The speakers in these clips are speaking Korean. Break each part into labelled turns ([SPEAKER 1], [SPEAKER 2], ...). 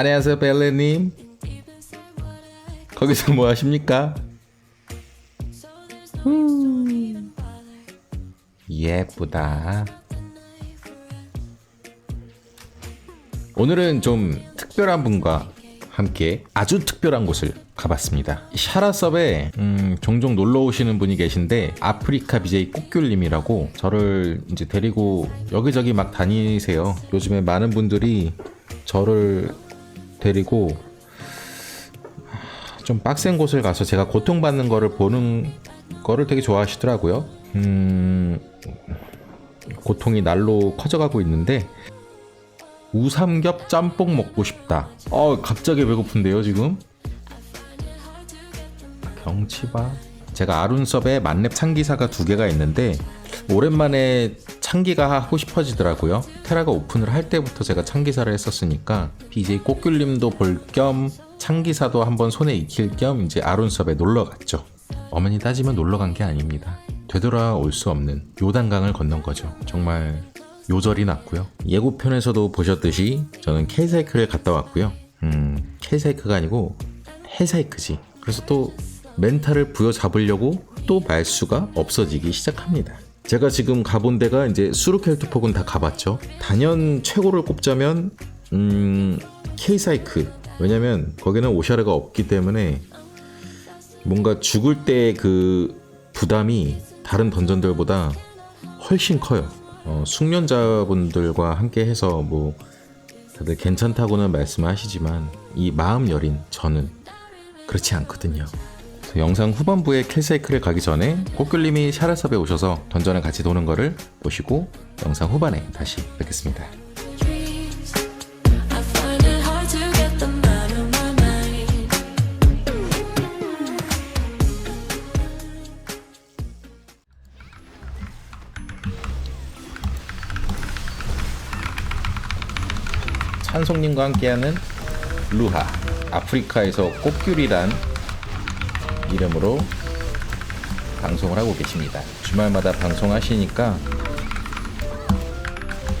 [SPEAKER 1] 안녕하세요. 벨레님. 거기서 뭐 하십니까? 음, 예쁘다. 오늘은 좀 특별한 분과 함께 아주 특별한 곳을 가봤습니다. 샤라섭에 음, 종종 놀러 오시는 분이 계신데 아프리카 BJ 꽃귤님이라고 저를 이제 데리고 여기저기 막 다니세요. 요즘에 많은 분들이 저를 데리고 좀 빡센 곳을 가서 제가 고통받는 거를 보는 거를 되게 좋아하시더라고요. 음, 고통이 날로 커져가고 있는데 우삼겹 짬뽕 먹고 싶다. 어, 갑자기 배고픈데요, 지금? 경치봐. 제가 아룬섭에 만렙 창기사가 두 개가 있는데 오랜만에 창기가 하고 싶어지더라고요. 테라가 오픈을 할 때부터 제가 창기사를 했었으니까 BJ 꽃귤님도 볼 겸 창기사도 한번 손에 익힐 겸 이제 아룬섭에 놀러 갔죠. 어머니 따지면 놀러 간 게 아닙니다. 되돌아올 수 없는 요단강을 건넌 거죠. 정말 요절이 났고요. 예고편에서도 보셨듯이 저는 K사이클을 갔다 왔고요. 음, K사이클가 아니고 해사이크지. 그래서 또 멘탈을 부여잡으려고 또 말수가 없어지기 시작합니다. 제가 지금 가본 데가 이제 수루켈투폭은 다 가봤죠. 단연 최고를 꼽자면 음, K사이클. 왜냐면 거기는 오샤르가 없기 때문에 뭔가 죽을 때 그 부담이 다른 던전들보다 훨씬 커요. 어, 숙련자분들과 함께 해서 뭐 다들 괜찮다고는 말씀하시지만 이 마음 여린 저는 그렇지 않거든요. 영상 후반부에 캘사이클을 가기 전에 꽃귤님이 샤라섭에 오셔서 던전을 같이 도는 거를 보시고 영상 후반에 다시 뵙겠습니다. 찬송님과 함께하는 루하 아프리카에서 꽃귤이란 이름으로 방송을 하고 계십니다. 주말마다 방송하시니까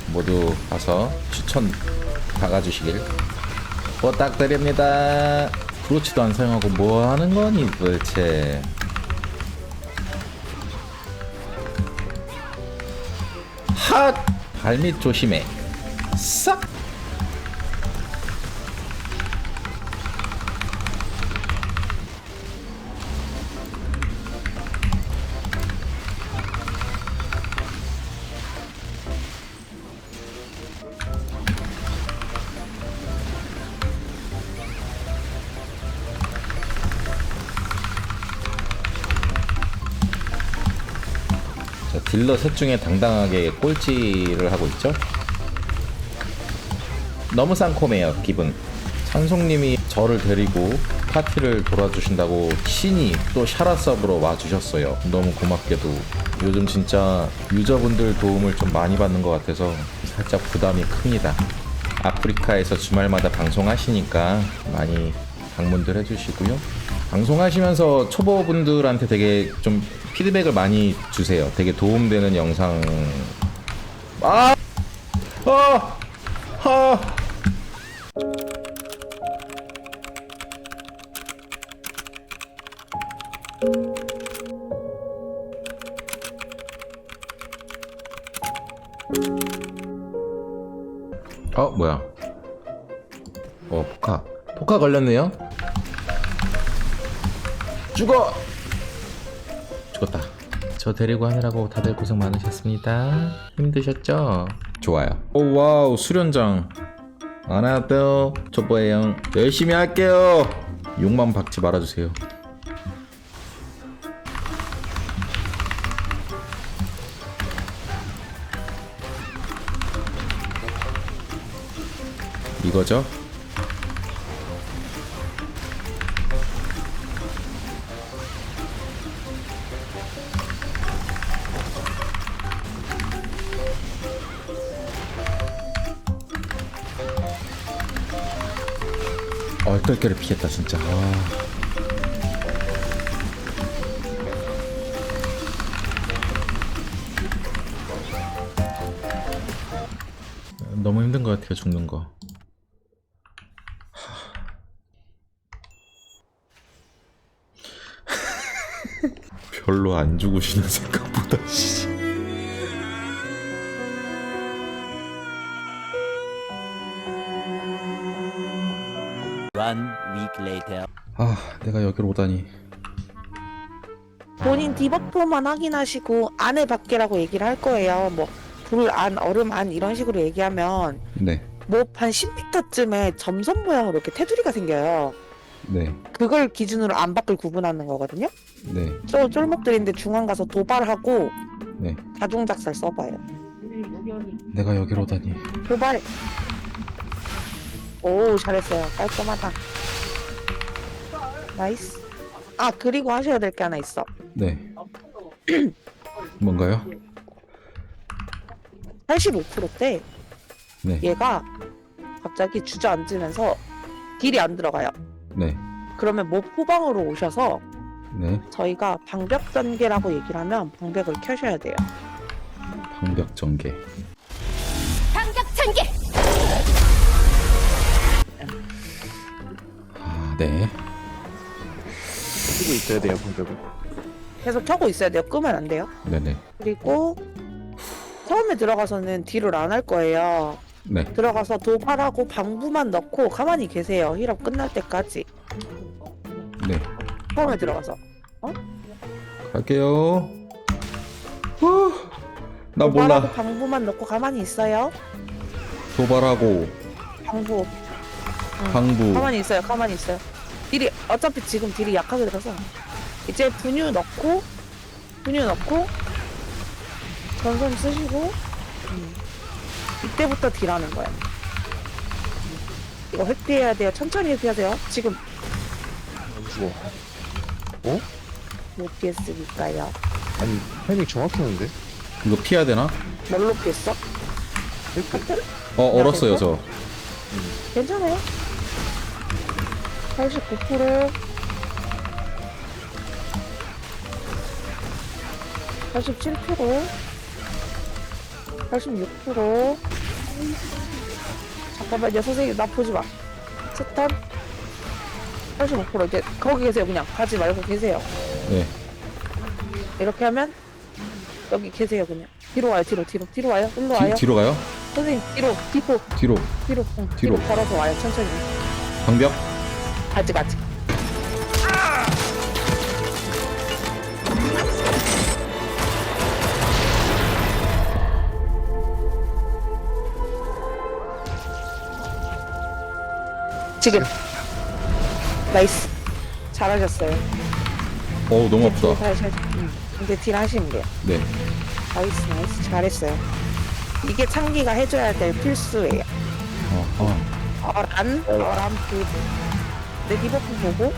[SPEAKER 1] 모두 가서 추천 박아주시길 부탁드립니다. 브로치도 안 사용하고 뭐 하는 거니 도대체? 핫! 발밑 조심해. 싹! 딜러 셋 중에 당당하게 꼴찌를 하고 있죠. 너무 쌍콤해요 기분. 찬송님이 저를 데리고 파티를 돌아주신다고 신이 또 샤라섭으로 와주셨어요. 너무 고맙게도 요즘 진짜 유저분들 도움을 좀 많이 받는 것 같아서 살짝 부담이 큽니다. 아프리카에서 주말마다 방송하시니까 많이 방문들 해주시고요. 방송하시면서 초보분들한테 되게 좀 피드백을 많이 주세요. 되게 도움되는 영상. 아! 아! 아! 어, 뭐야? 어, 포카. 포카 걸렸네요? 죽어! 죽었다. 저 데리고 하느라고 다들 고생 많으셨습니다. 힘드셨죠? 좋아요. 오, 와우, 수련장. 안 할게요. 초보예요. 열심히 할게요. 욕만 박지 말아주세요. 이거죠? 얼떨결에 피했다 진짜. 아. 너무 힘든 것 같아요 죽는 거. 별로 안 죽으시는 생각보다 내가 여기로 오다니
[SPEAKER 2] 본인 디버프만 확인하시고 안에 밖에라고 얘기를 할 거예요. 뭐 불 안, 얼음 안 이런 식으로 얘기하면
[SPEAKER 1] 네
[SPEAKER 2] 뭐한 10m쯤에 점선 모양으로 이렇게 테두리가 생겨요.
[SPEAKER 1] 네,
[SPEAKER 2] 그걸 기준으로 안 밖을 구분하는 거거든요.
[SPEAKER 1] 네,
[SPEAKER 2] 쫄, 쫄목들인데 중앙 가서 도발하고
[SPEAKER 1] 네.
[SPEAKER 2] 자동 작살 써봐요.
[SPEAKER 1] 내가 여기로 오다니
[SPEAKER 2] 도발. 오 잘했어요. 깔끔하다. 나이스. 아 그리고 하셔야 될 게 하나 있어.
[SPEAKER 1] 네 뭔가요?
[SPEAKER 2] 85%대
[SPEAKER 1] 네,
[SPEAKER 2] 얘가 갑자기 주저앉으면서 딜이 안 들어가요.
[SPEAKER 1] 네,
[SPEAKER 2] 그러면 몹 후방으로 오셔서
[SPEAKER 1] 네
[SPEAKER 2] 저희가 방벽 전개라고 얘기를 하면 방벽을 켜셔야 돼요.
[SPEAKER 1] 방벽 전개
[SPEAKER 3] 반격 전개.
[SPEAKER 1] 아, 네
[SPEAKER 4] 쓰고 있어야 돼요 공격을
[SPEAKER 2] 계속 켜고 있어야 돼요. 끄면 안 돼요.
[SPEAKER 1] 네네
[SPEAKER 2] 그리고 처음에 들어가서는 딜을 안 할 거예요.
[SPEAKER 1] 네
[SPEAKER 2] 들어가서 도발하고 방부만 넣고 가만히 계세요. 힐업 끝날 때까지.
[SPEAKER 1] 네.
[SPEAKER 2] 처음에 들어가서.
[SPEAKER 1] 갈게요 후, 나
[SPEAKER 2] 도발하고
[SPEAKER 1] 몰라
[SPEAKER 2] 방부만 넣고 가만히 있어요.
[SPEAKER 1] 도발하고
[SPEAKER 2] 방부.
[SPEAKER 1] 방부
[SPEAKER 2] 가만히 있어요. 가만히 있어요. 딜이 어차피 지금 딜이 약하게 들어서 이제 분유 넣고 분유 넣고 전선 쓰시고 음. 이때부터 딜하는 거야. 이거 회피해야 돼요. 천천히 회피하세요. 지금
[SPEAKER 4] 안 죽어
[SPEAKER 2] 못 피했으니까요.
[SPEAKER 4] 아니 타이밍 정확했는데
[SPEAKER 1] 이거 피해야 되나?
[SPEAKER 2] 뭘로 피했어?
[SPEAKER 1] 어 얼었어요 저
[SPEAKER 2] 괜찮아요. 89% 87% 86% 잠깐만요 선생님 나 보지 마. 스턴? 85% 이제 거기 계세요 그냥. 가지 말고 계세요.
[SPEAKER 1] 네.
[SPEAKER 2] 이렇게 하면 여기 계세요 그냥. 뒤로 와요 뒤로 뒤로. 뒤로 와요 일로
[SPEAKER 1] 뒤,
[SPEAKER 2] 와요.
[SPEAKER 1] 뒤로 가요?
[SPEAKER 2] 선생님 뒤로 뒤로.
[SPEAKER 1] 뒤로.
[SPEAKER 2] 뒤로 응,
[SPEAKER 1] 뒤로.
[SPEAKER 2] 뒤로 걸어서 와요 천천히.
[SPEAKER 1] 방벽
[SPEAKER 2] 아직 아직 지금. 나이스. 잘하셨어요.
[SPEAKER 1] 어우 너무 아프다.
[SPEAKER 2] 응. 이제 딜 하시면 돼요.
[SPEAKER 1] 네.
[SPEAKER 2] 나이스 나이스. 잘했어요. 이게 창기가 해줘야 될 필수예요.
[SPEAKER 1] 어, 어.
[SPEAKER 2] 어란 어란 그 내 디버프 보고?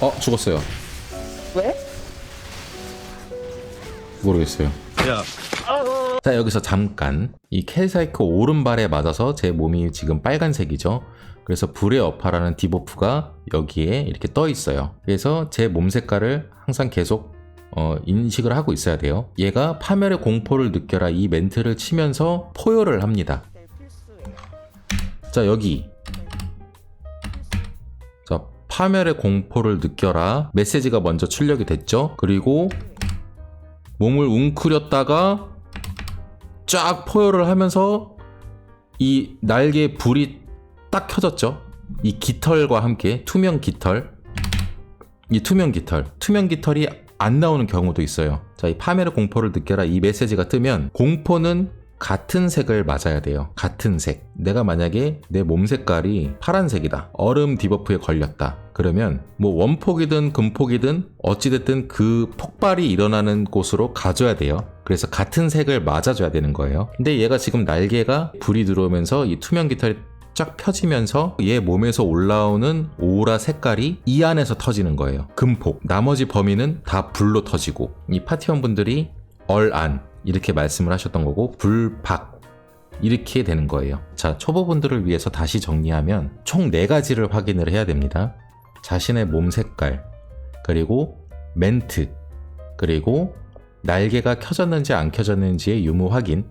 [SPEAKER 1] 어 죽었어요.
[SPEAKER 2] 왜?
[SPEAKER 1] 모르겠어요.
[SPEAKER 4] 야.
[SPEAKER 1] 자 여기서 잠깐. 이 켈사이크 오른발에 맞아서 제 몸이 지금 빨간색이죠. 그래서 불의 여파라는 디버프가 여기에 이렇게 떠 있어요. 그래서 제 몸 색깔을 항상 계속 어, 인식을 하고 있어야 돼요. 얘가 파멸의 공포를 느껴라 이 멘트를 치면서 포효를 합니다. 자 여기. 자 파멸의 공포를 느껴라. 메시지가 먼저 출력이 됐죠? 그리고 몸을 웅크렸다가 쫙 포효를 하면서 이 날개에 불이 딱 켜졌죠. 이 깃털과 함께 투명 깃털, 이 투명 깃털, 투명 깃털이 안 나오는 경우도 있어요. 자, 이 파멸의 공포를 느껴라. 이 메시지가 뜨면 공포는 같은 색을 맞아야 돼요. 같은 색. 내가 만약에 내 몸 색깔이 파란색이다. 얼음 디버프에 걸렸다. 그러면 뭐 원폭이든 금폭이든 어찌됐든 그 폭발이 일어나는 곳으로 가줘야 돼요. 그래서 같은 색을 맞아줘야 되는 거예요. 근데 얘가 지금 날개가 불이 들어오면서 이 투명 깃털이 쫙 펴지면서 얘 몸에서 올라오는 오라 색깔이 이 안에서 터지는 거예요. 금폭. 나머지 범위는 다 불로 터지고 이 파티원 분들이 얼안 이렇게 말씀을 하셨던 거고 불박 이렇게 되는 거예요. 자, 초보분들을 위해서 다시 정리하면 총 네 가지를 확인을 해야 됩니다. 자신의 몸 색깔, 그리고 멘트, 그리고 날개가 켜졌는지 안 켜졌는지의 유무 확인,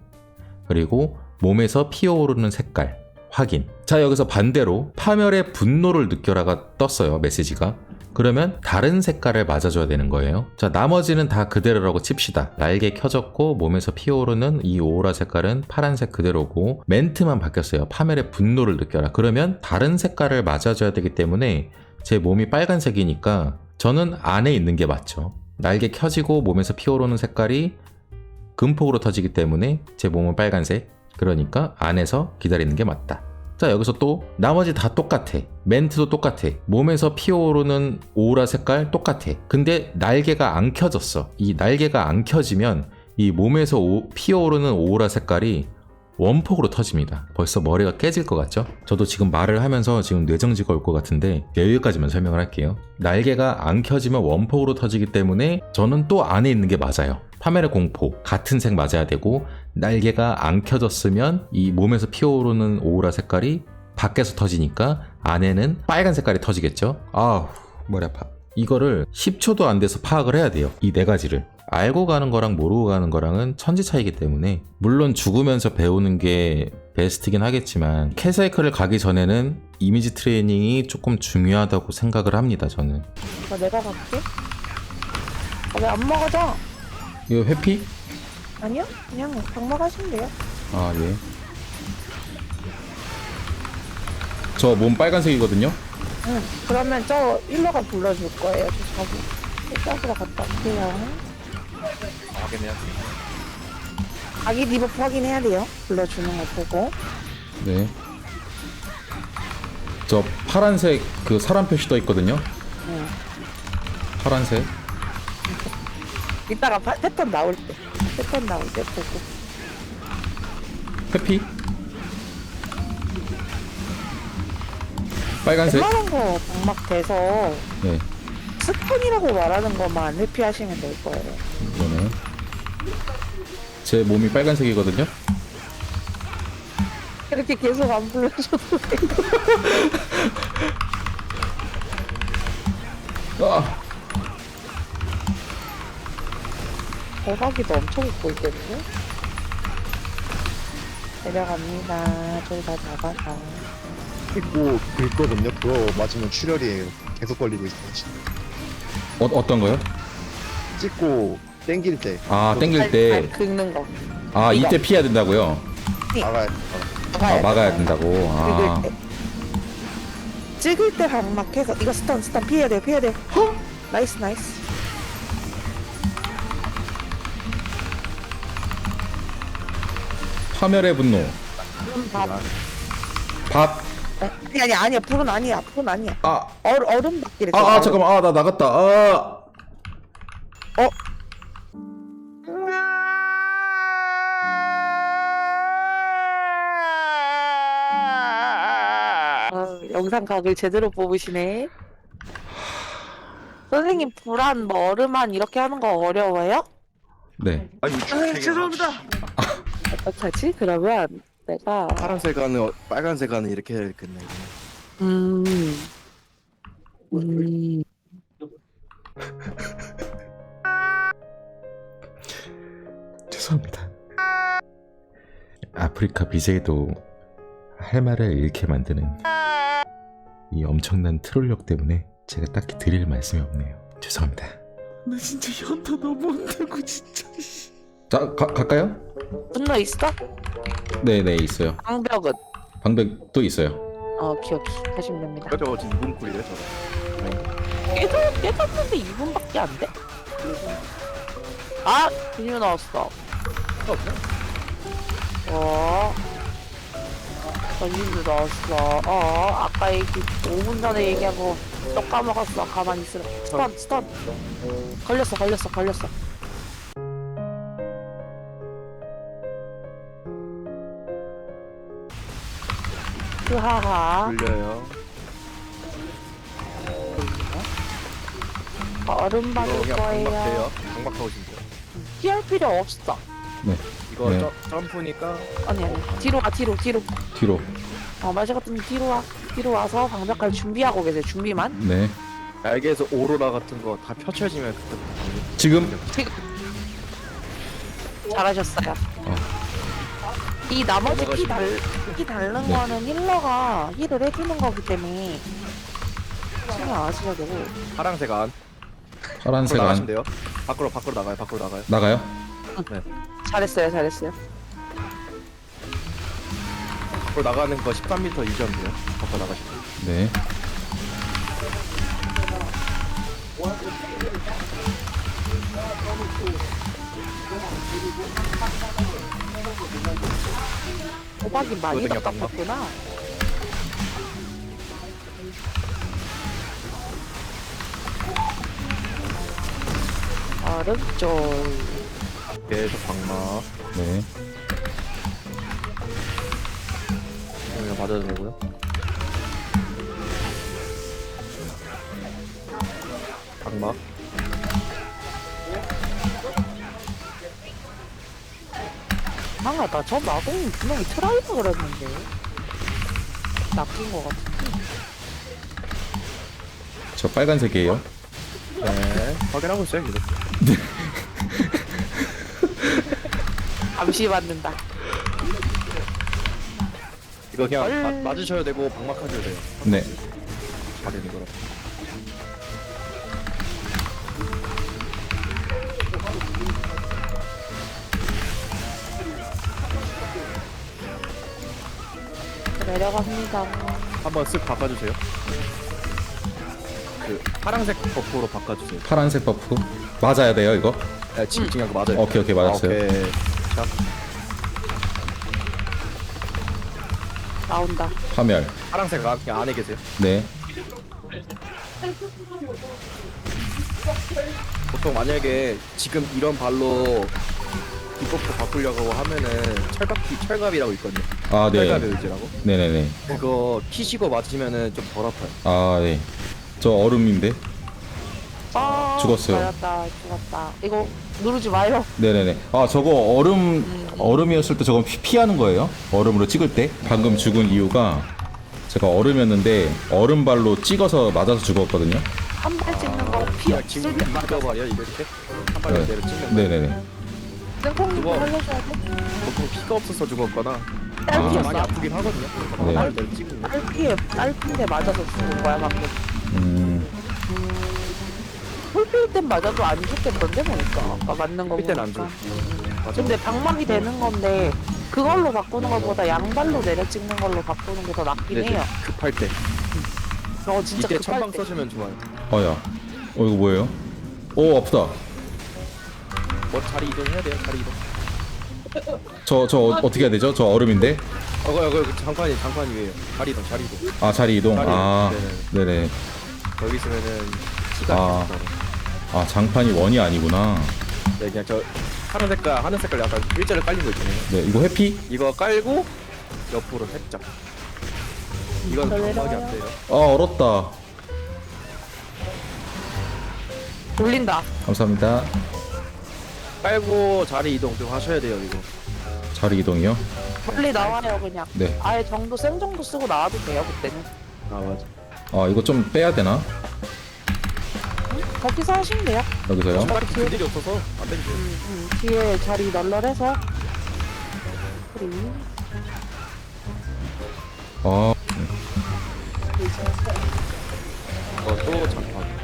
[SPEAKER 1] 그리고 몸에서 피어오르는 색깔 확인. 자, 여기서 반대로 파멸의 분노를 느껴라가 떴어요, 메시지가. 그러면 다른 색깔을 맞아줘야 되는 거예요. 자, 나머지는 다 그대로라고 칩시다. 날개 켜졌고 몸에서 피어오르는 이 오라 색깔은 파란색 그대로고 멘트만 바뀌었어요. 파멸의 분노를 느껴라. 그러면 다른 색깔을 맞아줘야 되기 때문에 제 몸이 빨간색이니까 저는 안에 있는 게 맞죠. 날개 켜지고 몸에서 피어오르는 색깔이 금폭으로 터지기 때문에 제 몸은 빨간색. 그러니까 안에서 기다리는 게 맞다. 자, 여기서 또 나머지 다 똑같아. 멘트도 똑같아. 몸에서 피어오르는 오라 색깔 똑같아. 근데 날개가 안 켜졌어. 이 날개가 안 켜지면 이 몸에서 오- 피어오르는 오라 색깔이 원폭으로 터집니다. 벌써 머리가 깨질 것 같죠? 저도 지금 말을 하면서 지금 뇌정지가 올 것 같은데 여기까지만 설명을 할게요. 날개가 안 켜지면 원폭으로 터지기 때문에 저는 또 안에 있는 게 맞아요. 파멸의 공포 같은 색 맞아야 되고 날개가 안 켜졌으면 이 몸에서 피어오르는 오라 색깔이 밖에서 터지니까 안에는 빨간 색깔이 터지겠죠? 아우 머리 아파. 이거를 10초도 안 돼서 파악을 해야 돼요. 이 네 가지를. 알고 가는 거랑 모르고 가는 거랑은 천지 차이기 때문에 물론 죽으면서 배우는 게 베스트긴 하겠지만 캐사이클을 가기 전에는 이미지 트레이닝이 조금 중요하다고 생각을 합니다 저는
[SPEAKER 2] 아, 내가 갈게. 아, 왜안 먹어져?
[SPEAKER 1] 이거 회피?
[SPEAKER 2] 아니요? 그냥 방막 하시면 돼요.
[SPEAKER 1] 아 예. 저 몸 빨간색이거든요.
[SPEAKER 2] 응. 그러면 저 힐러가 불러줄 거예요. 저 자기. 일단으로 갔다 올게요.
[SPEAKER 4] 확인해야 돼.
[SPEAKER 2] 자기 디버프 확인해야 돼요. 불러주는 거 보고.
[SPEAKER 1] 네. 저 파란색 그 사람 표시 떠 있거든요.
[SPEAKER 2] 응.
[SPEAKER 1] 파란색.
[SPEAKER 2] 이따가 파, 패턴 나올 때. 패턴 때 보고.
[SPEAKER 1] 회피. 빨간색.
[SPEAKER 2] 웬만한 거 방막 돼서
[SPEAKER 1] 네.
[SPEAKER 2] 스톤이라고 말하는 것만 회피하시면 될 거예요.
[SPEAKER 1] 이거는 제 몸이 빨간색이거든요.
[SPEAKER 2] 이렇게 계속 안 불러줘도 돼요.
[SPEAKER 1] 아,
[SPEAKER 2] 대박이도 엄청 웃고 있거든요. 내려갑니다. 저희 다 잡아서.
[SPEAKER 4] 찍고 긁거든요. 그거 맞으면 출혈이에요. 계속 걸리고 있어요. 지금.
[SPEAKER 1] 어, 어떤 거요?
[SPEAKER 4] 찍고 땡길 때
[SPEAKER 1] 아, 땡길
[SPEAKER 2] 발-
[SPEAKER 1] 때.
[SPEAKER 2] 발 긁는 거.
[SPEAKER 1] 아, 이때 피해야 된다고요?
[SPEAKER 4] 막아야 돼.
[SPEAKER 1] 아, 막아야 된다고. 아.
[SPEAKER 2] 찍을 때. 찍을 때 방막해서 이거 스턴 스턴 피해야 돼요 피해야 돼요. 나이스 나이스.
[SPEAKER 1] 파멸의 분노.
[SPEAKER 2] 밥.
[SPEAKER 1] 밥.
[SPEAKER 2] 아니 아니 아니야 불은 아니야 불은 아니야.
[SPEAKER 1] 아,
[SPEAKER 2] 얼 얼음 받기래.
[SPEAKER 1] 아, 아 잠깐만. 아, 나 나갔다. 아.
[SPEAKER 2] 아, 영상 각을 제대로 뽑으시네. 선생님 불안 뭐 얼음한 이렇게 하는 거 어려워요?
[SPEAKER 1] 네.
[SPEAKER 4] 아니 죄송합니다.
[SPEAKER 2] 어떡하지? 그러면 내가
[SPEAKER 5] 파란색 안에 어- 빨간색 안에 이렇게 해야겠네.
[SPEAKER 2] 음. 음.
[SPEAKER 1] 죄송합니다. 아프리카 BJ도 할 말을 잃게 만드는 이 엄청난 트롤력 때문에 제가 딱히 드릴 말씀이 없네요. 죄송합니다.
[SPEAKER 5] 나 진짜 현타 너무 온다고 진짜.
[SPEAKER 1] 자, 가, 갈까요?
[SPEAKER 2] 분노 있어?
[SPEAKER 1] 네, 네, 있어요.
[SPEAKER 2] 방벽은?
[SPEAKER 1] 방백도 있어요.
[SPEAKER 2] 어 기억 하시면 됩니다.
[SPEAKER 5] 저거 지금 이분 꿀이래 저거.
[SPEAKER 2] 깨졌, 깨졌는데 2분밖에 안 돼? 아! 분유 나왔어. 어. 전진도 나왔어. 어, 아까 얘기, 5분 전에 얘기하고 또 까먹었어. 가만히 있으라. 스턴, 스턴. 걸렸어, 걸렸어, 걸렸어. 하하.
[SPEAKER 5] 불려요.
[SPEAKER 2] 얼음
[SPEAKER 5] 이거
[SPEAKER 2] 받을
[SPEAKER 5] 그냥
[SPEAKER 2] 거예요.
[SPEAKER 5] 방박돼요. 방박하고 싶어요.
[SPEAKER 2] 피할 필요 없어.
[SPEAKER 5] 이거
[SPEAKER 1] 네.
[SPEAKER 5] 점, 점프니까
[SPEAKER 2] 아니, 아니. 뒤로 와, 뒤로, 뒤로.
[SPEAKER 1] 뒤로.
[SPEAKER 2] 어, 말자 같은 뒤로 와. 뒤로 와서 방벽할 준비하고 계세요. 준비만.
[SPEAKER 1] 네.
[SPEAKER 5] 날개에서 오로라 같은 거 다 펼쳐지면 그때
[SPEAKER 1] 지금
[SPEAKER 2] 지금. 잘하셨어요. 이 나머지 피, 달, 피 달는
[SPEAKER 1] 네.
[SPEAKER 2] 거는 힐러가 힐을 해주는 거기 때문에 신경 안 하셔도 되고.
[SPEAKER 5] 파랑색 안.
[SPEAKER 1] 파란색
[SPEAKER 5] 밖으로
[SPEAKER 1] 안
[SPEAKER 5] 나가시면 돼요. 밖으로 밖으로 나가요. 밖으로 나가요.
[SPEAKER 1] 나가요?
[SPEAKER 2] 잘했어요, 잘했어요.
[SPEAKER 5] 밖으로 나가는 거 13m 유지하면 돼요. 밖으로 나가시면.
[SPEAKER 1] 네.
[SPEAKER 2] 호박이 많이 답답했구나. 어렵죠.
[SPEAKER 5] 계속 방막.
[SPEAKER 1] 네.
[SPEAKER 5] 그냥 맞아도 되고요. 방막.
[SPEAKER 2] 이상하다. 저 마공이 분명히 트라이버 그랬는데. 낚인 것 같아.
[SPEAKER 1] 저 빨간색이에요.
[SPEAKER 5] 네. 확인하고 있어요. 계속.
[SPEAKER 2] 감시 받는다.
[SPEAKER 5] 이거 그냥
[SPEAKER 2] 얼-
[SPEAKER 5] 마, 맞으셔야 되고 방막하셔야 돼요.
[SPEAKER 1] 네.
[SPEAKER 5] 다 되는 거라.
[SPEAKER 2] 내려갑니다.
[SPEAKER 5] 한번 쓱 바꿔주세요. 그 파란색 버프로 바꿔주세요.
[SPEAKER 1] 파란색 버프 맞아야 돼요 이거?
[SPEAKER 5] 네, 지금 중요한 거 맞아요.
[SPEAKER 1] 오케이 오케이 맞았어요.
[SPEAKER 5] 아, 오케이. 자,
[SPEAKER 2] 나온다.
[SPEAKER 1] 파멸.
[SPEAKER 5] 파란색 안, 그냥 안에 계세요.
[SPEAKER 1] 네.
[SPEAKER 5] 보통 만약에 지금 이런 발로 디버프 바꾸려고 하면은 철갑기 철갑이라고 있거든요.
[SPEAKER 1] 아 네.
[SPEAKER 5] 철갑의 의지라고.
[SPEAKER 1] 네네네.
[SPEAKER 5] 그거 키시고 맞으면은 좀 덜 아파요.
[SPEAKER 1] 아 네. 저 얼음인데.
[SPEAKER 2] 아,
[SPEAKER 1] 죽었어요.
[SPEAKER 2] 맞았다. 죽었다. 이거 누르지 마요.
[SPEAKER 1] 네네네. 아 저거 얼음 얼음이었을 때 저건 피, 피하는 거예요? 얼음으로 찍을 때? 방금 죽은 이유가 제가 얼음이었는데 얼음발로 찍어서 맞아서 죽었거든요.
[SPEAKER 2] 한 발 찍는 거 피
[SPEAKER 5] 그냥
[SPEAKER 2] 없을
[SPEAKER 5] 지금
[SPEAKER 2] 때.
[SPEAKER 5] 맞아버려 이렇게 한 발로
[SPEAKER 1] 네.
[SPEAKER 5] 내려 찍는 거.
[SPEAKER 1] 네네네.
[SPEAKER 5] 그거-
[SPEAKER 2] 살려줘야 돼.
[SPEAKER 5] 보통 피가 없어서 죽었거나
[SPEAKER 1] 아.
[SPEAKER 5] 많이
[SPEAKER 2] 딸피였어.
[SPEAKER 5] 아프긴 하거든요.
[SPEAKER 1] 네.
[SPEAKER 5] 한 발로 내려 찍는 거.
[SPEAKER 2] 딸피에 딸피인데 맞아서 죽은 거야 방금.
[SPEAKER 1] 음.
[SPEAKER 2] 홀필 땐 맞아도 안 죽겠던데 보니까 아까 맞는 거 보니까.
[SPEAKER 5] 맞아.
[SPEAKER 2] 근데 방막이 되는 건데 그걸로 바꾸는 것보다 양발로 내려 찍는 걸로 바꾸는 게 더 낫긴
[SPEAKER 5] 근데
[SPEAKER 2] 해요.
[SPEAKER 5] 좀 급할 때
[SPEAKER 2] 어 진짜
[SPEAKER 5] 이때
[SPEAKER 2] 급할
[SPEAKER 5] 천방
[SPEAKER 2] 때.
[SPEAKER 5] 써주면 좋아요.
[SPEAKER 1] 어야. 어 이거 뭐예요? 오 아프다.
[SPEAKER 5] 뭐 자리 이동해야 돼요. 자리 이동.
[SPEAKER 1] 저 저 어, 어떻게 해야 되죠? 저 얼음인데.
[SPEAKER 5] 어거 어거 장판이 장판 위에요. 자리 이동 자리 이동.
[SPEAKER 1] 아 자리 이동.
[SPEAKER 5] 자리
[SPEAKER 1] 아
[SPEAKER 5] 이동.
[SPEAKER 1] 네네.
[SPEAKER 5] 여기 있으면은 키가
[SPEAKER 1] 아. 아 장판이 원이 아니구나.
[SPEAKER 5] 네 그냥 저 파란 색깔 하늘 색깔 약간 일자로 깔린 거 있잖아요.
[SPEAKER 1] 네 이거 회피?
[SPEAKER 5] 이거 깔고 옆으로 살짝. 이건
[SPEAKER 2] 더
[SPEAKER 5] 방막이 안. 돼요.
[SPEAKER 1] 아 얼었다.
[SPEAKER 2] 돌린다.
[SPEAKER 1] 감사합니다.
[SPEAKER 5] 깔고 자리 이동 좀 하셔야 돼요 이거.
[SPEAKER 1] 자리 이동이요?
[SPEAKER 2] 멀리 나와요 그냥.
[SPEAKER 1] 네.
[SPEAKER 2] 아예 정도 생 정도 쓰고 나와도 돼요 그때는.
[SPEAKER 5] 아 맞아.
[SPEAKER 1] 아 이거 좀 빼야 되나?
[SPEAKER 2] 거기서 하시면 돼요.
[SPEAKER 1] 여기서요?
[SPEAKER 5] 신발이 그들이 없어서 안 되죠.
[SPEAKER 2] 음, 음, 뒤에 자리 널널해서. 그리고
[SPEAKER 1] 아
[SPEAKER 5] 이것도 장판.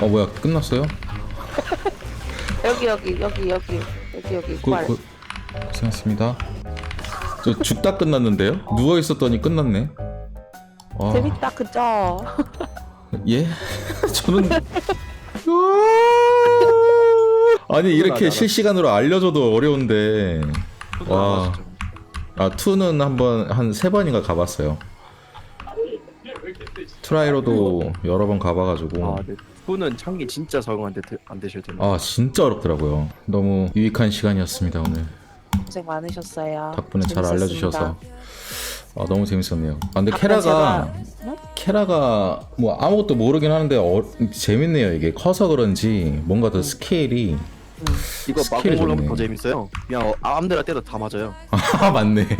[SPEAKER 1] 어 뭐야 끝났어요?
[SPEAKER 2] 여기 여기 여기 여기 여기 여기
[SPEAKER 1] 그,
[SPEAKER 2] 말.
[SPEAKER 1] 그, 고생했습니다. 저 죽다 끝났는데요? 누워 있었더니 끝났네. 아,
[SPEAKER 2] 재밌다 그죠?
[SPEAKER 1] 예? 저는 아니 이렇게. 실시간으로 알려줘도 어려운데 와. 아 투는 한번 한 세 번인가 가봤어요. 트라이로도 여러 번 가봐가지고
[SPEAKER 5] 아, 네. 분은 창기 진짜 적응 안, 되, 안 되실 텐데.
[SPEAKER 1] 아 진짜 어렵더라고요. 너무 유익한 시간이었습니다 오늘.
[SPEAKER 2] 고생 많으셨어요.
[SPEAKER 1] 덕분에 잘
[SPEAKER 2] 재밌었습니다.
[SPEAKER 1] 알려주셔서 아, 너무 재밌었네요. 아, 근데
[SPEAKER 2] 아까
[SPEAKER 1] 캐라가
[SPEAKER 2] 제가- 응?
[SPEAKER 1] 캐라가 뭐 아무것도 모르긴 하는데 어, 재밌네요. 이게 커서 그런지 뭔가 더 스케일이
[SPEAKER 5] 이거
[SPEAKER 1] 스킬이
[SPEAKER 5] 마공으로 하면
[SPEAKER 1] 좋네.
[SPEAKER 5] 더 재밌어요. 그냥 어, 아무데나 때도 다 맞아요.
[SPEAKER 1] 아 맞네.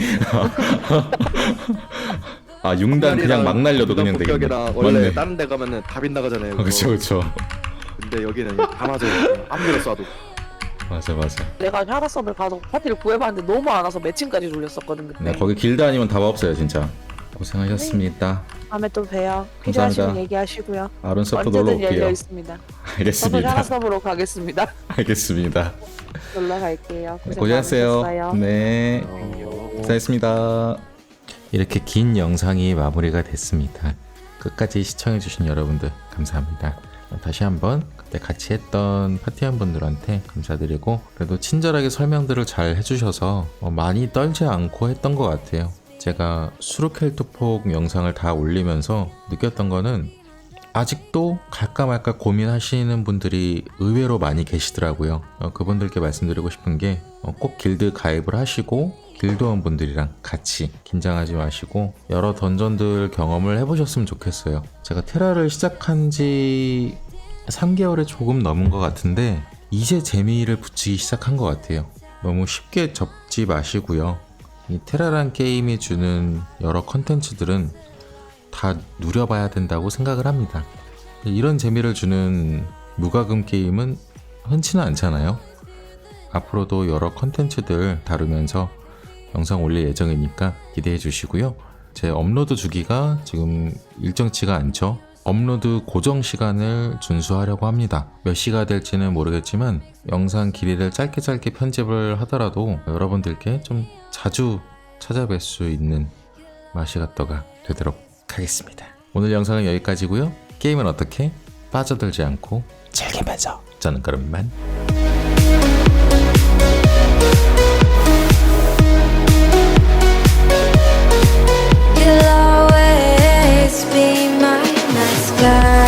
[SPEAKER 1] 아 융단 그냥 막 날려도 그냥 되겠네.
[SPEAKER 5] 폭격이랑 원래
[SPEAKER 1] 맞네.
[SPEAKER 5] 다른 데 가면은 다 빗나가잖아요.
[SPEAKER 1] 아,
[SPEAKER 5] 그거.
[SPEAKER 1] 그쵸 그쵸.
[SPEAKER 5] 근데 여기는 다 맞아요. 아무데나 쏴도.
[SPEAKER 1] 맞아 맞아.
[SPEAKER 2] 내가 혈압섭을 가서 파티를 구해봤는데 너무 안 와서 매칭까지 돌렸었거든 그때.
[SPEAKER 1] 네 거기 길드 아니면 답 없어요 진짜. 고생하셨습니다.
[SPEAKER 2] 다음에 또 봬요. 필요하시면. 얘기하시고요.
[SPEAKER 1] 아론섭도 놀러
[SPEAKER 2] 언제든 열려
[SPEAKER 1] 올게요.
[SPEAKER 2] 있습니다. 저도
[SPEAKER 1] 알겠습니다.
[SPEAKER 2] 샤라섭으로 가겠습니다.
[SPEAKER 1] 알겠습니다.
[SPEAKER 2] 놀러 갈게요. 고생
[SPEAKER 1] 고생하세요.
[SPEAKER 2] 많으셨어요.
[SPEAKER 1] 네.
[SPEAKER 5] 어...
[SPEAKER 1] 고생했습니다. 이렇게 긴 영상이 마무리가 됐습니다. 끝까지 시청해주신 여러분들 감사합니다. 다시 한번 그때 같이 했던 파티원 분들한테 감사드리고 그래도 친절하게 설명들을 잘 해주셔서 어, 많이 떨지 않고 했던 것 같아요. 제가 수루켈투폭 영상을 다 올리면서 느꼈던 거는 아직도 갈까 말까 고민하시는 분들이 의외로 많이 계시더라고요. 어, 그분들께 말씀드리고 싶은 게 꼭 길드 가입을 하시고 길드원 분들이랑 같이 긴장하지 마시고 여러 던전들 경험을 해보셨으면 좋겠어요. 제가 테라를 시작한 지 3개월에 조금 넘은 것 같은데 이제 재미를 붙이기 시작한 것 같아요. 너무 쉽게 접지 마시고요. 이 테라란 게임이 주는 여러 컨텐츠들은 다 누려봐야 된다고 생각을 합니다. 이런 재미를 주는 무과금 게임은 흔치는 않잖아요. 앞으로도 여러 컨텐츠들 다루면서 영상 올릴 예정이니까 기대해 주시고요. 제 업로드 주기가 지금 일정치가 않죠. 업로드 고정 시간을 준수하려고 합니다. 몇 시가 될지는 모르겠지만 영상 길이를 짧게 짧게 편집을 하더라도 여러분들께 좀 자주 찾아뵐 수 있는 마시가떠가 되도록 하겠습니다. 오늘 영상은 여기까지고요. 게임은 어떻게 빠져들지 않고 즐기면서 저는 그럼 이만 you'll always be my nice guy.